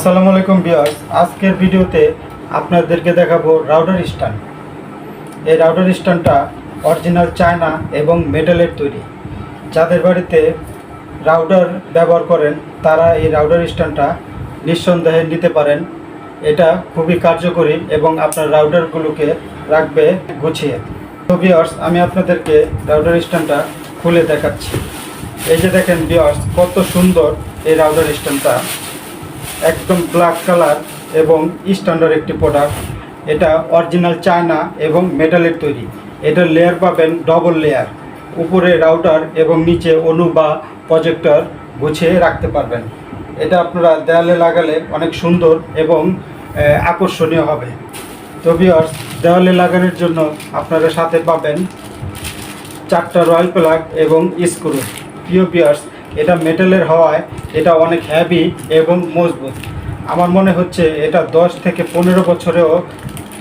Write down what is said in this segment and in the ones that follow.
আসসালামু আলাইকুম বিয়ার্স আজকের ভিডিওতে আপনাদেরকে দেখাবো রাউটার স্ট্যান্ড এই রাউটার স্ট্যান্ডটা অরিজিনাল চায়না এবং মেটালের তৈরি। যাদের বাড়িতে রাউটার ব্যবহার করেন, তারা এই রাউটার স্ট্যান্ডটা নিঃসন্দেহে নিতে পারেন। এটা খুবই কার্যকরী এবং আপনার রাউটারগুলোকে রাখবে গুছিয়ে। তো বিয়ার্স আমি আপনাদেরকে রাউটার স্ট্যান্ডটা খুলে দেখাচ্ছি। এই যে দেখেন বিয়ার্স কত সুন্দর এই রাউটার স্ট্যান্ডটা একদম ব্ল্যাক কালার এবং স্ট্যান্ডার্ড একটি প্রোডাক্ট এটা অরিজিনাল চায়না এবং মেটালের তৈরি। এটার লেয়ার পাবেন ডবল লেয়ার উপরে রাউটার এবং নিচে অনু বা প্রজেক্টর গুছিয়ে রাখতে পারবেন। এটা আপনারা দেয়ালে লাগালে অনেক সুন্দর এবং আকর্ষণীয় হবে। তো দেওয়ালে লাগানোর জন্য আপনারা সাথে পাবেন চারটা রয়্যাল প্লাগ এবং স্ক্রু প্রিয় পিয়ার্স এটা মেটালের হওয়ায় এটা অনেক হ্যাভি এবং মজবুত। আমার মনে হচ্ছে এটা দশ থেকে পনেরো বছরেও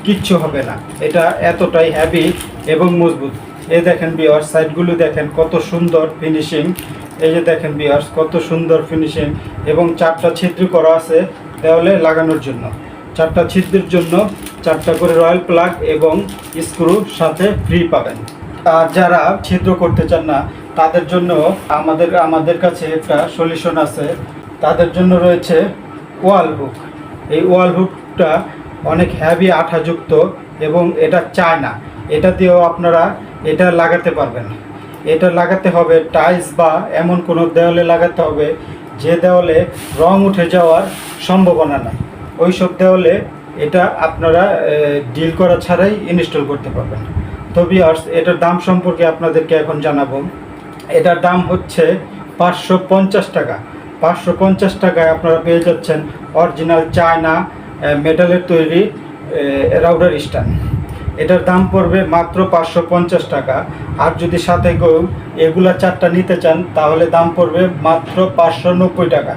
কিচ্ছু হবে না। এটা এতটাই হ্যাভি এবং মজবুত। এই দেখেন বিয়ার্স সাইডগুলো দেখেন কত সুন্দর ফিনিশিং এই যে দেখেন বিয়ার্স কত সুন্দর ফিনিশিং এবং চারটা ছিদ্র করা আছে দেওয়ালে লাগানোর জন্য। চারটা ছিদ্রের জন্য চারটা করে রয়্যাল প্লাগ এবং স্ক্রু সাথে ফ্রি পাবেন। আর যারা ছিদ্র করতে চান না, তাদের জন্য আমাদের আমাদের কাছে একটা সলিউশন আছে। তাদের জন্য রয়েছে ওয়াল হুক এই ওয়াল হুকটা অনেক হ্যাভি আঠাযুক্ত এবং এটা চায় না। এটা দিয়েও আপনারা এটা লাগাতে পারবেন। এটা লাগাতে হবে টাইলস বা এমন কোনো দেওয়ালে লাগাতে হবে, যে দেওয়ালে রং উঠে যাওয়ার সম্ভাবনা নাই। ওই সব দেওয়ালে এটা আপনারা ডিল করা ছাড়াই ইনস্টল করতে পারবেন। তো বিয়ার্স এটার দাম সম্পর্কে আপনাদেরকে এখন জানাব। এটার দাম হচ্ছে পাঁচশো পঞ্চাশ টাকা। পাঁচশো পঞ্চাশ টাকায় আপনারা পেয়ে যাচ্ছেন অরিজিনাল চায়না মেটালের তৈরি রাউডার স্ট্যান্ড এটার দাম পড়বে মাত্র পাঁচশো পঞ্চাশ টাকা। আর যদি সাথে কেউ এগুলা চারটা নিতে চান, তাহলে দাম পড়বে মাত্র পাঁচশো নব্বই টাকা।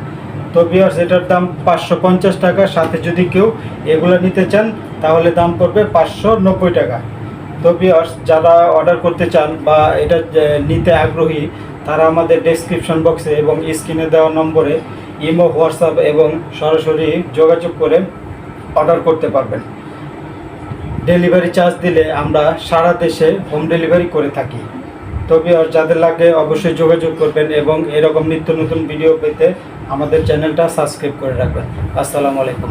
তো বিয়ার্স এটার দাম পাঁচশো পঞ্চাশ টাকা। সাথে যদি কেউ এগুলা নিতে চান, তাহলে দাম পড়বে পাঁচশো নব্বই টাকা। তো যারা অর্ডার করতে চান বা এটা নিতে আগ্রহী, তারা আমাদের ডেসক্রিপশন বক্সে এবং স্ক্রিনে দেওয়া নম্বরে ইমো, হোয়াটসঅ্যাপ এবং সরাসরি যোগাযোগ করে অর্ডার করতে পারবেন। ডেলিভারি চার্জ দিলে আমরা সারা দেশে হোম ডেলিভারি করে থাকি। তবে আর যাদের লাগে অবশ্যই যোগাযোগ করবেন এবং এরকম নিত্য নতুন ভিডিও পেতে আমাদের চ্যানেলটা সাবস্ক্রাইব করে রাখবেন। আসসালামু আলাইকুম।